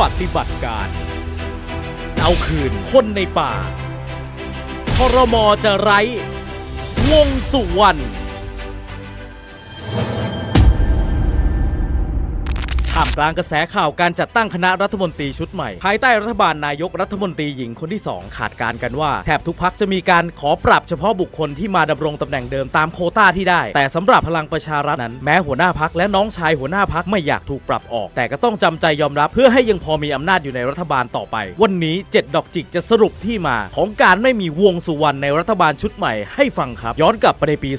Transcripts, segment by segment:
ปฏิบัติการ เอาคืนคนในป่าครมจะไร้ วงสุวรรณ ท่ามกลางกระแสข่าวการจัดตั้งคณะรัฐมนตรีชุดใหม่ ภายใต้รัฐบาลนายกรัฐมนตรีหญิงคนที่ 2 ขาดการกันว่า แทบทุกพักจะมีการขอปรับเฉพาะบุคคลที่มาดำรงตำแหน่งเดิมตามโคต้าที่ได้ แต่สำหรับพลังประชารัฐนั้น แม้หัวหน้าพักและน้องชายหัวหน้าพักไม่อยากถูกปรับออก แต่ก็ต้องจำใจยอมรับ เพื่อให้ยังพอมีอำนาจอยู่ในรัฐบาลต่อไป วันนี้ 7 ดอกจิกจะสรุปที่มา ของการไม่มีวงสุวรรณในรัฐบาลชุดใหม่ให้ฟังครับ ย้อนกลับไปในปี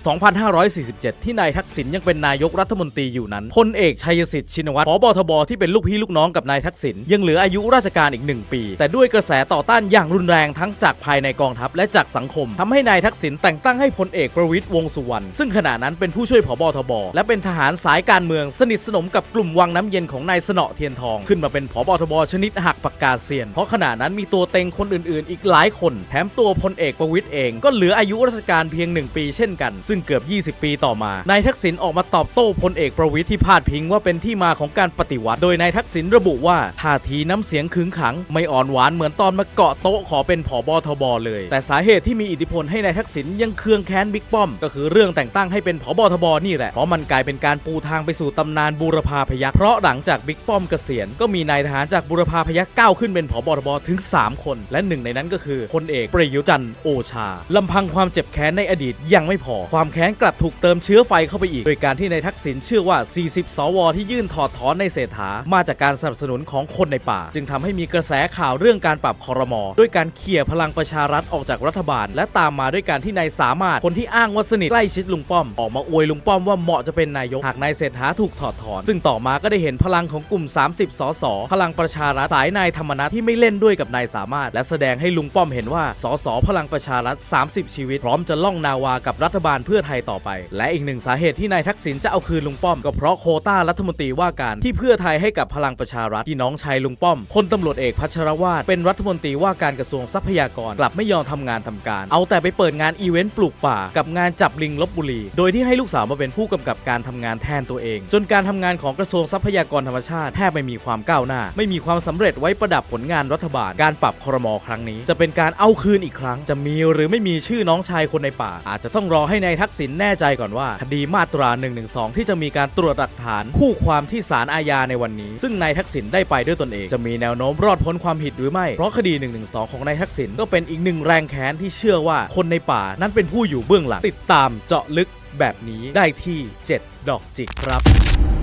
2547 ที่นายทักษิณยังเป็นนายกรัฐมนตรีอยู่นั้นพลเอกชัยสิทธิ์ชินวัตรผบอทบอที่เป็นลูกพี่ลูกน้องกับนายทักษิณยังเหลืออายุราชการอีกหนึ่งปี แต่ด้วยกระแสต่อต้านอย่างรุนแรงทั้งจากภายในกองทัพและจากสังคมทำให้นายทักษิณแต่งตั้งให้พลเอกประวิตยวงสุวรรณซึ่งขณะนั้นเป็นผู้ช่วยผบทบและเป็นทหารสายการเมืองสนิทสนมกับกลุ่มวังน้ำเย็นของนายสนอเทียนทอง ขึ้นมาเป็นผบทบชนิดหักปากกาเซียน เพราะขณะนั้นมีตัวเต็งคนอื่นๆ อีกหลายคน แถมตัวพลเอกประวิตยเองก็เหลืออายุราชการเพียง 1 ปีเช่นกัน ซึ่งเกือบ 20 ปีต่อมานายทักษิณออกมาตอบโต้พลเอกประวิตยที่พาดพิงว่าเป็นที่มาของการปฏิวัติ โดยนายทักษิณระบุว่าท่าทีน้ำเสียงขึงขัง ไม่อ่อนหวานเหมือนตอนมาเกาะโต๊ะขอเป็นผบทบเลย แต่สาเหตุที่มีอิทธิพลให้นายทักษิณยังเคืองแค้นบิ๊กป้อม ก็คือเรื่องแต่งตั้งให้เป็นผบทบนี่แหละเพราะมันกลายเป็นการปูทางไปสู่ตำนานบูรพาพยัคฆ์เพราะหลังจากบิ๊กป้อมเกษียณก็มีนายทหารจากบูรพาพยัคฆ์ก้าวขึ้นเป็นผบทบถึง 3 คน และหนึ่งในนั้นก็คือพลเอกประยุจันทร์โอชาลำพังความเจ็บแค้นในอดีตยังไม่พอ ความแค้นกลับถูกเติมเชื้อไฟเข้าไปอีก โดยการที่นายทักษิณเชื่อว่า 40 สว ที่ยื่นถอดถอนในเศรษฐา มาจากการสนับสนุนของคนในป่า จึงทำให้มีกระแสข่าวเรื่องการปรับคอรมอด้วยการเขี่ยพลังประชารัฐออกจากรัฐบาล และตามมาด้วยการที่นายสามารถคนที่อ้างว่าสนิทใกล้ชิดลุงป้อมออกมาอวยลุงป้อมว่าเหมาะจะเป็นนายกหากนายเศรษฐาถูกถอดถอน ซึ่งต่อมาก็ได้เห็นพลังของกลุ่ม 30 สสพลังประชารัฐสายนายธรรมนัฐที่ไม่เล่นด้วยกับนายสามารถ และแสดงให้ลุงป้อมเห็นว่าสสพลังประชารัฐ 30 ชีวิต พร้อมจะล่องนาวากับรัฐบาลเพื่อไทยต่อไป และอีกหนึ่งสาเหตุที่นายทักษิณจะเอาคืนลุงป้อมก็เพราะโคต้ารัฐมนตรีว่าการที่เพื่อไทยให้กับพลังประชารัฐที่น้องชายลุงป้อมพลตำรวจเอกพัชรวาทเป็นรัฐมนตรีว่าการกระทรวงทรัพยากรกลับไม่ยอมทำงานทำการ เอาแต่ไปเปิดงานอีเวนต์ปลูกป่า กับงานจับลิงลบบุรี โดยที่ให้ลูกสาวมาเป็นผู้กำกับการทำงานแทนตัวเอง จนการทำงานของกระทรวงทรัพยากรธรรมชาติแทบไม่มีความก้าวหน้า ไม่มีความสำเร็จไว้ประดับผลงานรัฐบาล การปรับครมอครั้งนี้ จะเป็นการเอาคืนอีกครั้ง จะมีหรือไม่มีชื่อน้องชายคนในป่า อาจจะต้องรอให้นายทักษิณแน่ใจก่อนว่า คดีมาตรา112ที่จะมีการตรวจหลักฐานคู่ความที่ศาลอาญาในวันนี้ ซึ่งนายทักษิณได้ไปด้วยตนเอง จะมีแนวโน้มรอดพ้นความผิดหรือไม่ เพราะคดี1นึของนายทักษิณก็เป็นอีกหนึ่งแรงแค้นที่เชื่อว่าคนในป่านั้นเป็นผู้อยู่เบื้องหลังติดตามเจาะลึกแบบนี้ได้ที่ 7 ดอกจิกครับ